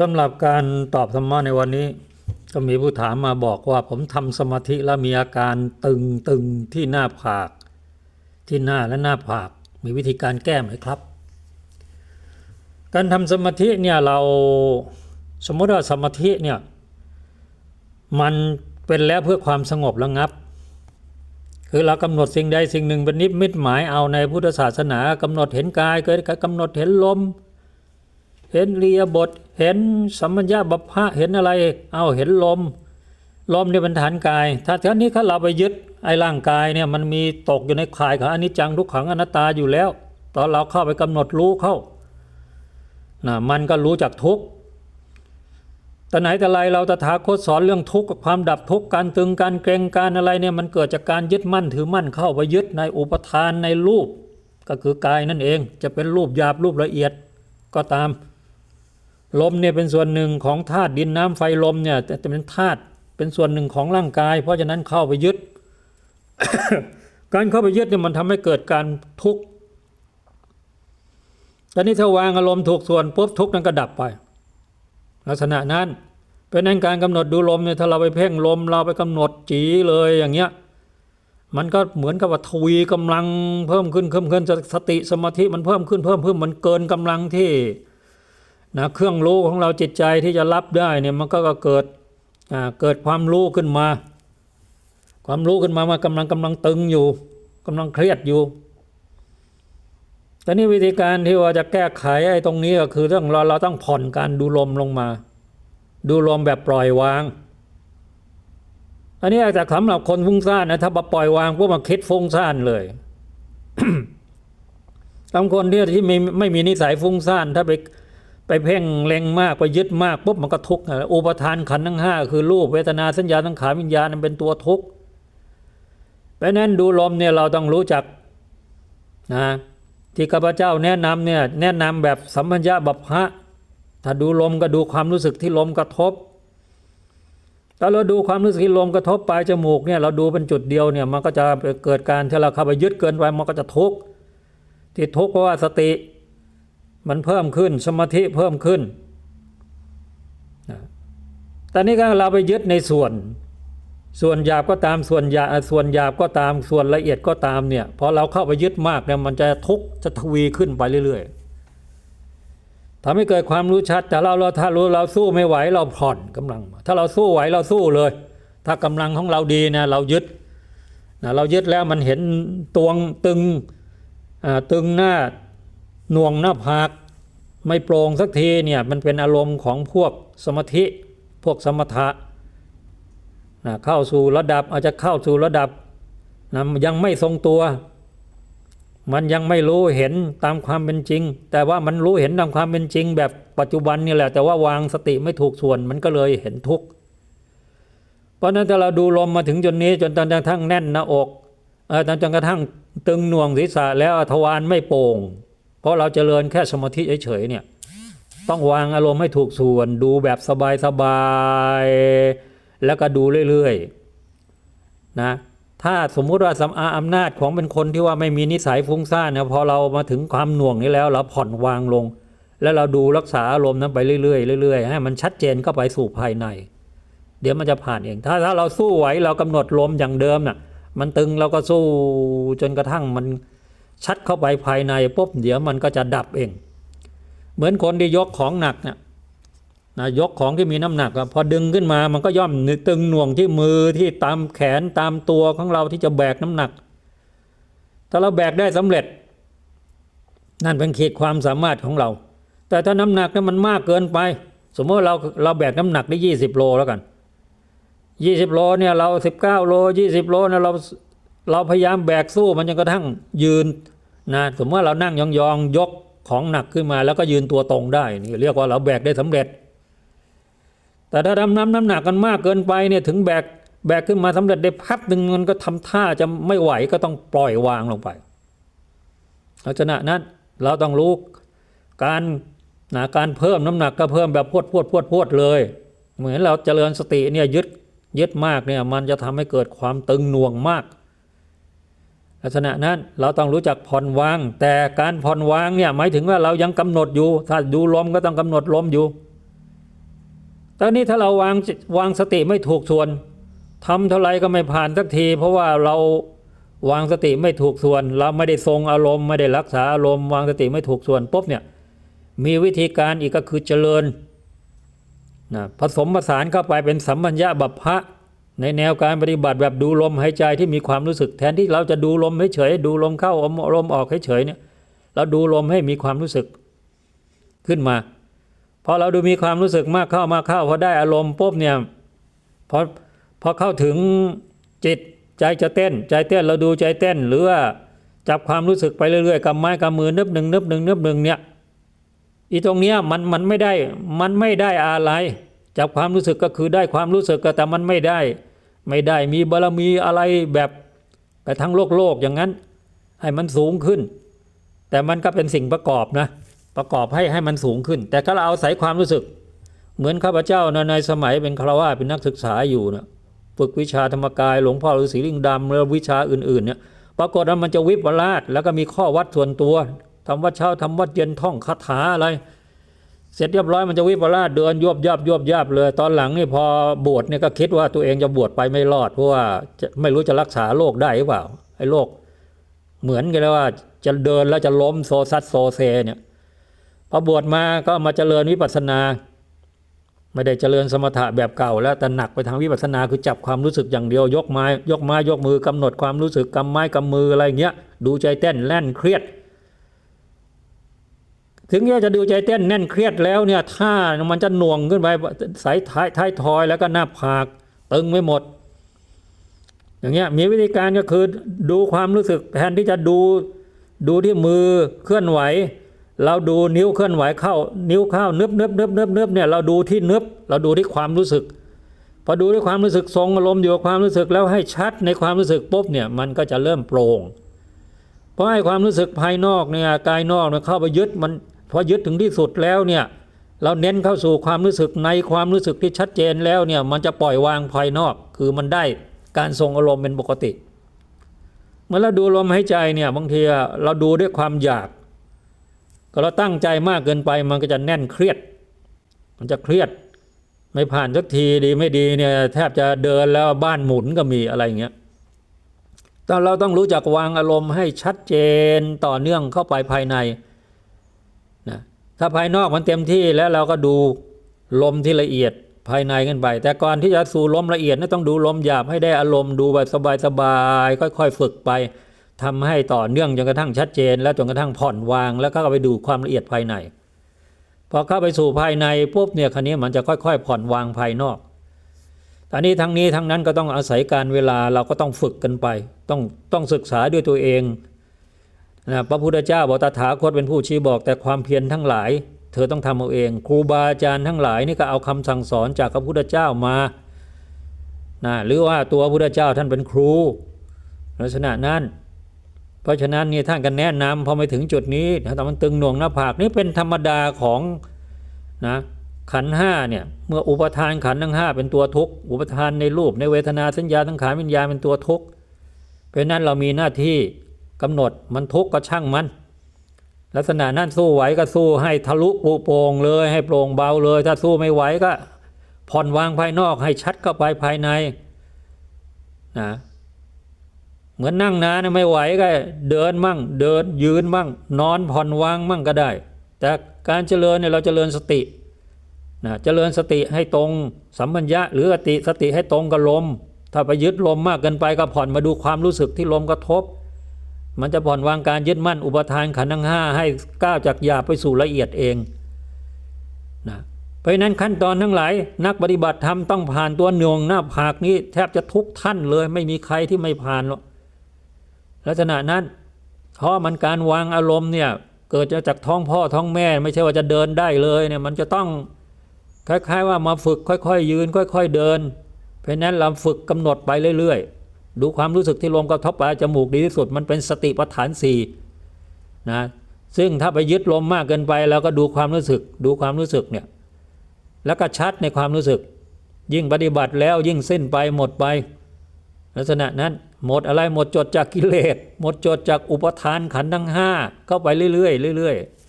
สำหรับการตอบธรรมะในวันนี้ ก็มีผู้ถามมาบอกว่าผมทำสมาธิแล้วมีอาการตึงตึงที่หน้าผาก ที่หน้าและหน้าผาก มีวิธีการแก้ไหมครับ การทำสมาธิเนี่ยเราสมมติว่าสมาธิเนี่ยมันเป็นแล้วเพื่อความสงบระงับ คือเรากำหนดสิ่งใดสิ่งหนึ่งเป็นนิมิตหมายเอาในพุทธศาสนากำหนดเห็นกายเกิดการกำหนดเห็นลม เห็นเรียบท เห็นสัมมัญญาบัพพะเห็นอะไร เอาเห็นลม ลมเนี่ยเป็นฐานกาย ถ้าทีนี้ถ้าเราไปยึดไอ้ร่างกายเนี่ยมันมีตกอยู่ในข่ายของอนิจจังทุกขังอนัตตาอยู่แล้ว ตอนเราเข้าไปกำหนดรู้เข้านะมันก็รู้จักทุกข์แต่ไหนแต่ไรเราตถาคตสอนเรื่องทุกข์กับความดับทุกข์การตึงการเกรงการอะไรเนี่ยมันเกิดจากการยึดมั่นถือมั่นเข้าไปยึดในอุปทานในรูป ก็คือกายนั่นเองจะเป็นรูปหยาบรูปละเอียดก็ตาม ลมเนี่ยเป็นส่วนหนึ่งของธาตุดินน้ำไฟลมเนี่ยแต่เป็นธาตุเป็นส่วนหนึ่งของร่างกาย เพราะฉะนั้นเข้าไปยึด การเข้าไปยึดเนี่ยมันทำให้เกิดการทุกข์ตอนนี้ถ้าวางอารมณ์ถูกส่วนปุ๊บทุกข์นั้นก็ดับไป ลักษณะนั้นเป็นนั้นการกำหนดดูลมเนี่ยถ้าเราไปเพ่งลมเราไปกำหนดจีเลยอย่างเงี้ยมันก็เหมือนกับว่าทวีกำลังเพิ่มขึ้นเพิ่มขึ้นสติสมาธิมันเพิ่มขึ้นเพิ่มขึ้นมันเกินกำลังที่ นะเครื่องรู้ของเราจิตใจที่จะรับได้เนี่ยมันก็เกิดเกิดความรู้ขึ้นมา ความรู้ขึ้นมามันกำลังกำลังตึงอยู่กำลังเครียดอยู่แต่นี่วิธีการที่ว่าจะแก้ไขไอ้ตรงนี้ก็คือเรื่องเราเราต้องผ่อนการดูลมลงมา ดูลมแบบปล่อยวาง อันนี้จากสำหรับคนฟุ้งซ่านนะถ้ามาปล่อยวางพวกมาคิดฟุ้งซ่านเลยบางคนที่ที่ไม่ไม่มีนิสัยฟุ้งซ่านถ้าไป ไปเพ่งเล็งมากไปยึดมากปุ๊บมันก็ทุกข์นะอุปทานขันทั้งห้าคือรูปเวทนาสัญญาสังขารวิญญาณมันเป็นตัวทุกข์เพราะนั้นดูลมเนี่ยเราต้องรู้จักนะที่ข้าพเจ้าแนะนำเนี่ยแนะนำแบบสัมพัญญาบัพพะถ้าดูลมก็ดูความรู้สึกที่ลมกระทบถ้าเราดูความรู้สึกที่ลมกระทบปลายจมูกเนี่ยเราดูเป็นจุดเดียวเนี่ยมันก็จะเกิดการที่เราเข้าไปยึดเกินไปมันก็จะทุกข์ที่ทุกข์เพราะว่าสติ มันเพิ่มขึ้นสมาธิเพิ่มขึ้นนะแต่นี่ก็เราไปยึดในส่วน ส่วนหยาบก็ตามส่วนหยาส่วนหยาบก็ตามส่วนละเอียดก็ตามเนี่ยพอเราเข้าไปยึดมากเนี่ยมันจะทุกข์จะทวีขึ้นไปเรื่อยๆทำให้เกิดความรู้ชัด แต่เราเราถ้ารู้เราสู้ไม่ไหวเราผ่อนกำลัง ถ้าเราสู้ไหวเราสู้เลย ถ้ากำลังของเราดีนะเรายึดนะเรายึดแล้วมันเห็นตวงตึงตึงหน้า หน่วงหน้าผากไม่โปร่งสักทีเนี่ยมันเป็นอารมณ์ของพวกสมาธิพวกสมถะนะเข้าสู่ระดับอาจจะเข้าสู่ระดับนะยังไม่ทรงตัว มันยังไม่รู้เห็นตามความเป็นจริง แต่ว่ามันรู้เห็นตามความเป็นจริง แบบปัจจุบันนี่แหละแต่ว่าวางสติไม่ถูกส่วนมันก็เลยเห็นทุกข์เพราะนั้นถ้าเราดูลมมาถึงจนนี้จนจนกระทั่งแน่นหน้าอกเออจนกระทั่งตึงหน่วงศีรษะแล้วทวารไม่โป่ง เพราะเราจเจริญแค่สมาธิเฉยๆเนี่ยต้องวางอารมณ์ให้ถูกส่วนดูแบบสบายๆแล้วก็ดูเรื่อยๆนะถ้าสมมุติว่าสำอาอำนาจของเป็นคนที่ว่าไม่มีนิสัยฟุ้งซ่านนะพอเรามาถึงความหน่วงนี้แล้วเราผ่อนวางลง แล้วเราดูรักษาอารมณ์นั้นไปเรื่อยๆเรื่อยๆให้มันชัดเจนเข้าไปสู่ภายใน เดี๋ยวมันจะผ่านเอง ถ้าถ้าเราสู้ไหวเรากำหนดลมอย่างเดิมน่ะมันตึงเราก็สู้จนกระทั่งมัน ชัดเข้าไปภายในปุ๊บเดี๋ยวมันก็จะดับเอง เหมือนคนที่ยกของหนักเนี่ยนะยกของที่มีน้ำหนักพอดึงขึ้นมามันก็ย่อมตึงหน่วงที่มือที่ตามแขนตามตัวของเราที่จะแบกน้ำหนัก ถ้าเราแบกได้สำเร็จ นั่นเป็นขีดความสามารถของเรา แต่ถ้าน้ำหนักนั้นมันมากเกินไป สมมติเราเราแบกน้ำหนักได้ยี่สิบโลแล้วกันยี่สิบโลเนี่ยเราสิบเก้าโลยี่สิบโลนะเรา เราพยายามแบกสู้มันจนกระทั่งยืนนะสมมติว่าเรานั่งยองๆยกของหนักขึ้นมา แล้วก็ยืนตัวตรงได้นี่เรียกว่าเราแบกได้สำเร็จ แต่ถ้าดำน้ำน้ำหนักกันมากเกินไปเนี่ยถึงแบกแบกขึ้นมาสำเร็จได้พักหนึ่งมันก็ทำท่าจะไม่ไหวก็ต้องปล่อยวางลงไปลักษณะนั้นเราต้องรู้การนะการเพิ่มน้ำหนักก็เพิ่มแบบพวดพวดพวดพวดเลย เหมือนเราเจริญสติเนี่ยยึดยึดมากเนี่ยมันจะทำให้เกิดความตึงหน่วงมาก ลักษณะนั้นเราต้องรู้จักผ่อนวาง แต่การผ่อนวางเนี่ยหมายถึงว่าเรายังกำหนดอยู่ ถ้าดูลมก็ต้องกำหนดลมอยู่ตอนนี้ถ้าเราวางวางสติไม่ถูกส่วนทำเท่าไรก็ไม่ผ่านสักที เพราะว่าเราวางสติไม่ถูกส่วน เราไม่ได้ทรงอารมณ์ไม่ได้รักษาอารมณ์วางสติไม่ถูกส่วนปุ๊บเนี่ยมีวิธีการอีกก็คือเจริญนะผสมผสานเข้าไปเป็นสัมปัญญะบัพพะ ในแนวการปฏิบัติแบบดูลมหายใจที่มีความรู้สึกแทนที่เราจะดูลมเฉยดูลมเข้าลมออกเฉยเนี่ยเราดูลมให้มีความรู้สึกขึ้นมาพอเราดูมีความรู้สึกมากเข้ามากเข้าพอได้อารมณ์ปุ๊บเนี่ยพอพอเข้าถึงจิตใจจะเต้น ใจเต้นเราดูใจเต้น หรือว่าจับความรู้สึกไปเรื่อยๆกำไม้กำมือนึบหนึ่งนึบหนึ่งนึบหนึ่งเนี่ยอีตรงเนี้ยมันมันไม่ได้มันไม่ได้อะไรจับความรู้สึกก็คือได้ความรู้สึกก็แต่มันไม่ได้ ไม่ได้มีบารมีอะไรแบบกระทั่งโลกโลกอย่างนั้น ให้มันสูงขึ้น แต่มันก็เป็นสิ่งประกอบนะประกอบให้ให้มันสูงขึ้น แต่ก็เราเอาใส่ความรู้สึก เหมือนข้าพเจ้านะในสมัยเป็นคราวะเป็นนักศึกษาอยู่นะฝึกวิชาธรรมกายหลวงพ่อฤาษีลิงดำแล้ววิชาอื่นๆเนี่ยปรากฏว่ามันจะวิปลาสแล้วก็มีข้อวัดส่วนตัวทำวัดเช้าทำวัดเย็นท่องคาถาอะไร เสร็จเรียบร้อยมันจะวิปลาสเดินยวบยับยวบยับเลย ตอนหลังนี่พอบวชเนี่ยก็คิดว่าตัวเองจะบวชไปไม่รอดเพราะว่าไม่รู้จะรักษาโรคได้หรือเปล่าไอ้โรคเหมือนกันเลยว่าจะเดินแล้วจะล้มโซซัดโซเซเนี่ยพอบวชมาก็มาเจริญวิปัสสนา ไม่ได้เจริญสมถะแบบเก่า แล้วแต่หนักไปทางวิปัสสนาคือจับความรู้สึกอย่างเดียวยกไม้ยกไม้ยกมือกำหนดความรู้สึกกำไม้กำมืออะไรเงี้ยดูใจเต้นแล่นเครียด ถึงจะดูใจเต้นแน่นเครียดแล้วเนี่ยถ้ามันจะหน่วงขึ้นไปสายท้ายท้ายทอยแล้วก็หน้าผากตึงไม่หมด อย่างเงี้ยมีวิธีการก็คือดูความรู้สึกแทนที่จะดูดูที่มือเคลื่อนไหว เราดูนิ้วเคลื่อนไหวเข้า นิ้วเข้านึบนึบนึบนึบนึบเนี่ยเราดูที่นึบเราดูที่ความรู้สึกพอดูด้วยความรู้สึกทรงอารมณ์อยู่กับความรู้สึกแล้วให้ชัดในความรู้สึกปุ๊บเนี่ยมันก็จะเริ่มโปร่งเพราะให้ความรู้สึกภายนอกเนี่ยกายนอกเนี่ยเข้าไปยึดมัน พอยึดถึงที่สุดแล้วเนี่ยเราเน้นเข้าสู่ความรู้สึกในความรู้สึกที่ชัดเจนแล้วเนี่ยมันจะปล่อยวางภายนอก คือมันได้การทรงอารมณ์เป็นปกติ เมื่อเราดูลมหายใจเนี่ยบางทีเราดูด้วยความอยาก ก็เราตั้งใจมากเกินไปมันก็จะแน่นเครียด มันจะเครียดไม่ผ่านสักทีดีไม่ดีเนี่ยแทบจะเดินแล้วบ้านหมุนก็มีอะไรอย่างเงี้ยแต่เราต้องรู้จักวางอารมณ์ให้ชัดเจนต่อเนื่องเข้าไปภายใน ถ้าภายนอกมันเต็มที่แล้วเราก็ดูลมที่ละเอียดภายในกันไป แต่ก่อนที่จะสู่ลมละเอียดนะต้องดูลมหยาบให้ได้อารมณ์ดูแบบสบายๆค่อย ๆ ฝึกไปทำให้ต่อเนื่องจนกระทั่งชัดเจน แล้วจนกระทั่งผ่อนวาง แล้วก็ไปดูความละเอียดภายในพอเข้าไปสู่ภายในปุ๊บเนี่ยคันนี้มันจะค่อย ๆ ผ่อนวางภายนอกตอนนี้ทั้งนี้ทั้งนั้นก็ต้องอาศัยการเวลาเราก็ต้องฝึกกันไป ต้องต้องศึกษาด้วยตัวเอง นะพระพุทธเจ้าบอกตถาคตเป็นผู้ชี้บอกแต่ความเพียรทั้งหลาย เธอต้องทำเอาเอง ครูบาอาจารย์ทั้งหลายนี่ก็เอาคำสั่งสอนจากพระพุทธเจ้ามานะหรือว่าตัวพระพุทธเจ้าท่านเป็นครู ลักษณะนั้น เพราะฉะนั้นนี่ท่านก็แนะนำพอไปถึงจุดนี้ถ้ามันตึงหน่วงหน้าผากนี่เป็นธรรมดาของนะขันห้าเนี่ยเมื่ออุปทานขันทั้งห้าเป็นตัวทุกข์อุปทานในรูปในเวทนาสัญญาทั้งขานวิญญาณเป็นตัวทุกข์เพราะนั้นเรามีหน้าที่ กำหนดมันทุกข์ก็ช่างมัน ลักษณะนั้นสู้ไหวก็สู้ให้ทะลุปูโปร่งเลยให้โปร่งเบาเลย ถ้าสู้ไม่ไหวก็ผ่อนวางภายนอกให้ชัดเข้าไปภายในนะเหมือนนั่งนานไม่ไหวก็เดินมั่ง เดินยืนมั่ง นอนผ่อนวางมั่งก็ได้ แต่การเจริญเนี่ยเราเจริญสตินะเจริญสติให้ตรงสัมปัญญะหรือสติสติให้ตรงกับลม ถ้าไปยึดลมมากเกินไปก็ผ่อนมาดูความรู้สึกที่ลมกระทบ มันจะผ่อนวางการยึดมั่นอุปทานขันธ์ทั้งห้าให้ก้าวจากหยาบไปสู่ละเอียดเองนะเพราะนั้นขั้นตอนทั้งหลายนักปฏิบัติธรรมต้องผ่านตัวหน่วงหน้าผากนี้แทบจะทุกท่านเลยไม่มีใครที่ไม่ผ่านหรอกลักษณะนั้นเพราะมันการวางอารมณ์เนี่ยเกิดจากท้องพ่อท้องแม่ ไม่ใช่ว่าจะเดินได้เลยเนี่ยมันจะต้องคล้ายๆว่ามาฝึกค่อยๆยืน ค่อย ๆเดิน เพราะนั้นเราฝึกกำหนดไปเรื่อย ๆ ดูความรู้สึกที่ลมกระทบปลายจมูกดีที่สุด มันเป็นสติปัฏฐานสี่นะซึ่งถ้าไปยึดลมมากเกินไปเราก็ดูความรู้สึก ดูความรู้สึกเนี่ยแล้วก็ชัดในความรู้สึก ยิ่งปฏิบัติแล้วยิ่งสิ้นไปหมดไป ลักษณะนั้นหมดอะไรหมดจดจากกิเลสหมดจดจากอุปทานขันทั้งห้าเข้าไปเรื่อยๆเรื่อยๆ